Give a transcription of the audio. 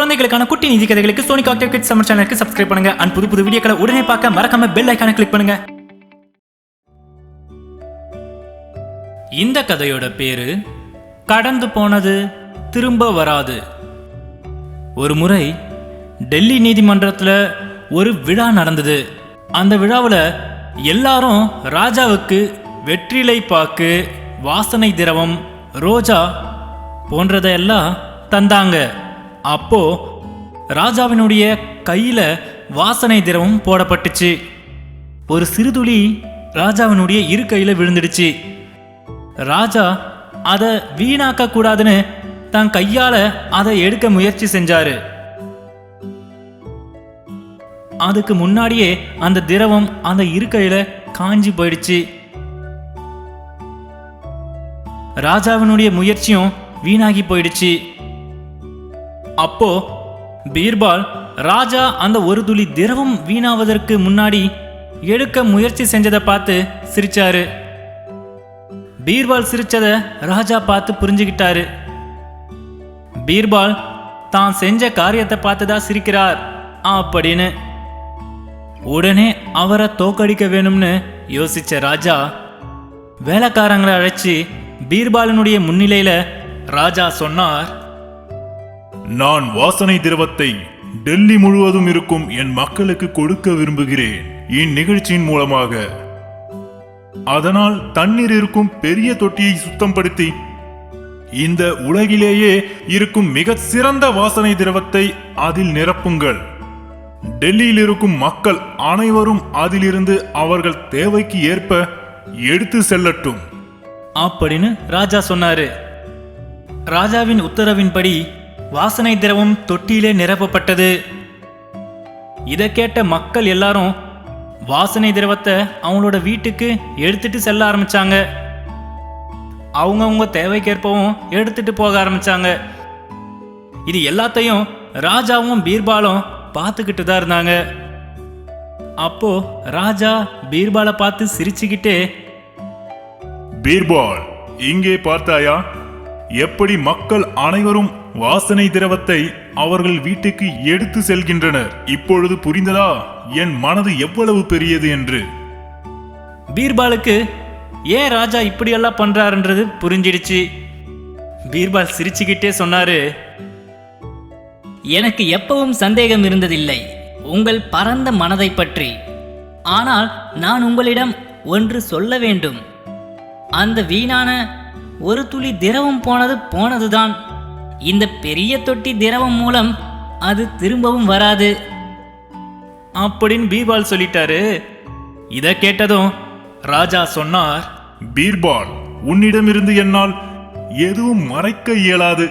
குழந்தைகளுக்கான குட்டி நீதி கதைகளுக்கு சோனி காக்டர் கிட்ஸ் சம்மர் சேனலுக்கு சப்ஸ்கிரைப் பண்ணுங்க. அண்ட் புது புது வீடியோக்களை உடனே பார்க்க மறக்காம பெல் ஐக்கான கிளிக் பண்ணுங்க. இந்த கதையோட பேரு கடந்து போனது திரும்ப வராது. ஒரு முறை டெல்லி நீதிமன்றத்தில் ஒரு விழா நடந்தது. அந்த விழாவில் எல்லாரும் ராஜாவுக்கு வெற்றிலை பாக்கு வாசனை திரவம் ரோஜா போன்றதையெல்லாம் தந்தாங்க. அப்போ ராஜாவினுடைய கையில வாசனை திரவம் போடப்பட்டுச்சு. ஒரு சிறுதுளி ராஜாவினுடைய இரு கையில விழுந்துடுச்சு. ராஜா அதை வீணாக்க கூடாதுன்னு தன் கையால அதை எடுக்க முயற்சி செஞ்சாரு. அதுக்கு முன்னாடியே அந்த திரவம் அந்த இருக்கையில காஞ்சி போயிடுச்சு. ராஜாவினுடைய முயற்சியும் வீணாகி போயிடுச்சு. அப்போ பீர்பால் ராஜா அந்த ஒரு துளி திரவம் வீணாவதற்கு முன்னாடி எடுக்க முயற்சி செஞ்சதை பார்த்து சிரிச்சாரு. பீர்பால் சிரிச்சதை ராஜா பார்த்து புரிஞ்சுக்கிட்டாரு பீர்பால் தான் செஞ்ச காரியத்தை பார்த்துதா சிரிக்கிறார் அப்படின்னு. உடனே அவரை தோக்கடிக்க வேணும்னு யோசிச்ச ராஜா வேலைக்காரங்களை அழைச்சி பீர்பாலினுடைய முன்னிலையில ராஜா சொன்னார் நான் வாசனை திரவத்தை டெல்லி முழுவதும் இருக்கும் என் மக்களுக்கு கொடுக்க விரும்புகிறேன். இந்நிகழ்ச்சியின் மூலமாக அதனால் தண்ணீர் இருக்கும் பெரிய தொட்டியை சுத்தப்படுத்தி இந்த உலகிலேயே இருக்கும் மிக சிறந்த வாசனை திரவத்தை அதில் நிரப்புங்கள். டெல்லியில் இருக்கும் மக்கள் அனைவரும் அதிலிருந்து அவர்கள் தேவைக்கு ஏற்ப எடுத்து செல்லட்டும். அப்படின்னு ராஜா சொன்னாரு. ராஜாவின் உத்தரவின்படி வாசனை திரவம் தொட்டியிலே நிரப்பப்பட்டது. இதை கேட்ட மக்கள் எல்லாரும் வாசனை திரவத்தை அவங்களோட வீட்டுக்கு எடுத்துட்டு செல்ல ஆரம்பிச்சாங்க. அவங்கவுங்க தேவைக்கேற்பவும் எடுத்துட்டு போக ஆரம்பிச்சாங்க. இது எல்லாத்தையும் ராஜாவும் பீர்பாலும் பார்த்துக்கிட்டு தான் இருந்தாங்க. அப்போ ராஜா பீர்பாலை பார்த்து சிரிச்சுக்கிட்டே பீர்பால் இங்கே பார்த்தாயா? எப்படி மக்கள் அனைவரும் வாசனை திரவத்தை அவர்கள் வீட்டுக்கு எடுத்து செல்கின்றனர். இப்பொழுது புரிந்ததா? என் மனது எவ்வளவு பெரியது என்று. பீர்பாலுக்கு ஏன் ராஜா இப்படியெல்லாம் பண்றாருன்றது புரிஞ்சிடுச்சு. பீர்பால் சிரிச்சுக்கிட்டே சொன்னாரு எனக்கு எப்பவும் சந்தேகம் இருந்ததில்லை. உங்கள் பரந்த மனதை பற்றி. ஆனால் நான் உங்களிடம் ஒன்று சொல்ல வேண்டும். அந்த வீணான ஒரு துளி திரவம் போனது போனதுதான். இந்த பெரிய தொட்டி திரவம் மூலம் அது திரும்பவும் வராது. அப்படின்னு பீர்பால் சொல்லிட்டாரு. இதை கேட்டதும் ராஜா சொன்னார் பீர்பால் உன்னிடமிருந்து என்னால் எதுவும் மறைக்க இயலாது.